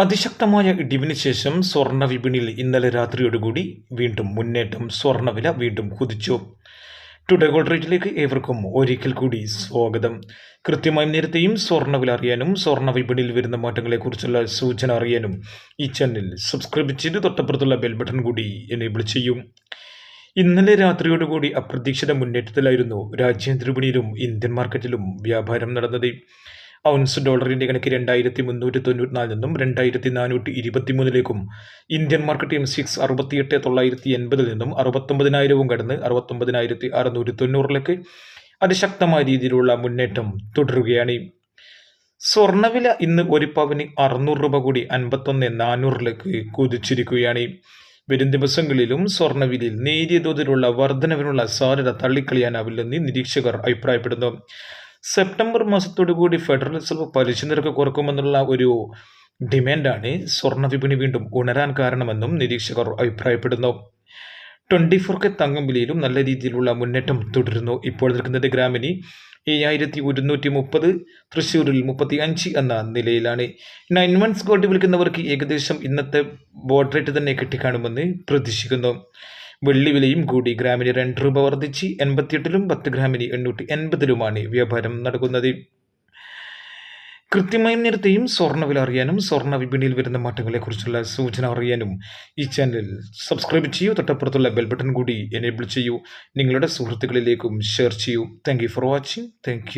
അതിശക്തമായ ഇടിവിന് ശേഷം സ്വർണ വിപണിയിൽ ഇന്നലെ രാത്രിയോടുകൂടി വീണ്ടും മുന്നേറ്റം സ്വർണവില വീണ്ടും കുതിച്ചു. ടുഡേ ഗോൾഡ് റേറ്റിലേക്ക് ഏവർക്കും ഒരിക്കൽ കൂടി സ്വാഗതം. കൃത്യമായി നേരത്തെയും സ്വർണവില അറിയാനും സ്വർണ വിപണിയിൽ വരുന്ന മാറ്റങ്ങളെക്കുറിച്ചുള്ള സൂചന അറിയാനും ഈ ചാനൽ സബ്സ്ക്രൈബ് ചെയ്ത് തൊട്ടപ്പുറത്തുള്ള ബെൽ ബട്ടൺ കൂടി എനേബിൾ ചെയ്യും. ഇന്നലെ രാത്രിയോടുകൂടി അപ്രതീക്ഷിത മുന്നേറ്റത്തിലായിരുന്നു രാജ്യാന്തര വിപണിയിലും ഇന്ത്യൻ മാർക്കറ്റിലും വ്യാപാരം നടന്നത്. ഔൺസ് ഡോളറിന്റെ കണക്ക് രണ്ടായിരത്തി മുന്നൂറ്റി തൊണ്ണൂറ്റിനാലിൽ നിന്നും രണ്ടായിരത്തി നാനൂറ്റി ഇരുപത്തി മൂന്നിലേക്കും ഇന്ത്യൻ മാർക്കറ്റ് എം സിക്സ് അറുപത്തിയെട്ട് തൊള്ളായിരത്തി എൺപതിൽ നിന്നും അറുപത്തൊമ്പതിനായിരവും കടന്ന് അറുപത്തൊമ്പതിനായിരത്തി അറുന്നൂറ്റി തൊണ്ണൂറിലേക്ക് അതിശക്തമായ രീതിയിലുള്ള മുന്നേറ്റം തുടരുകയാണ്. സ്വർണവില ഇന്ന് ഒരു പവന് അറുന്നൂറ് രൂപ കൂടി അൻപത്തൊന്ന് നാനൂറിലേക്ക് കുതിച്ചിരിക്കുകയാണ്. വരും ദിവസങ്ങളിലും സ്വർണവിലയിൽ നേരിയ തോതിലുള്ള വർധനവിനുള്ള സാധ്യത തള്ളിക്കളയാനാവില്ലെന്ന് നിരീക്ഷകർ അഭിപ്രായപ്പെടുന്നു. സെപ്റ്റംബർ മാസത്തോടുകൂടി ഫെഡറൽ റിസർവ് പലിശ നിരക്ക് കുറക്കുമെന്നുള്ള ഒരു ഡിമാൻഡാണ് സ്വർണ വിപണി വീണ്ടും ഉണരാൻ കാരണമെന്നും നിരീക്ഷകർ അഭിപ്രായപ്പെടുന്നു. ട്വന്റി കെ തങ്കം വിലയിലും നല്ല രീതിയിലുള്ള മുന്നേറ്റം തുടരുന്നു. ഇപ്പോൾ നിൽക്കുന്നത് ഗ്രാമിന് ഏഴായിരത്തി ഒരുന്നൂറ്റി മുപ്പത് തൃശ്ശൂരിൽ മുപ്പത്തി അഞ്ച് എന്ന നിലയിലാണ്. നയൻ മന്ത്സ് ഗോൾഡ് വിൽക്കുന്നവർക്ക് ഏകദേശം ഇന്നത്തെ ബോർഡ് റേറ്റ് തന്നെ കിട്ടിക്കാണുമെന്ന് പ്രതീക്ഷിക്കുന്നു. വെള്ളി വിലയും കൂടി ഗ്രാമിന് രണ്ട് രൂപ വർദ്ധിച്ച് എൺപത്തിയെട്ടിലും പത്ത് ഗ്രാമിന് എണ്ണൂറ്റി എൺപതിലുമാണ് വ്യാപാരം നടക്കുന്നത്. കൃത്യമായും നേരത്തെയും സ്വർണവില അറിയാനും സ്വർണ വിപണിയിൽ വരുന്ന മാറ്റങ്ങളെക്കുറിച്ചുള്ള സൂചന അറിയാനും ഈ ചാനൽ സബ്സ്ക്രൈബ് ചെയ്യൂ. തൊട്ടപ്പുറത്തുള്ള ബെൽ ബട്ടൺ കൂടി എനേബിൾ ചെയ്യൂ. നിങ്ങളുടെ സുഹൃത്തുക്കളിലേക്കും ഷെയർ ചെയ്യൂ. Thank for watching thank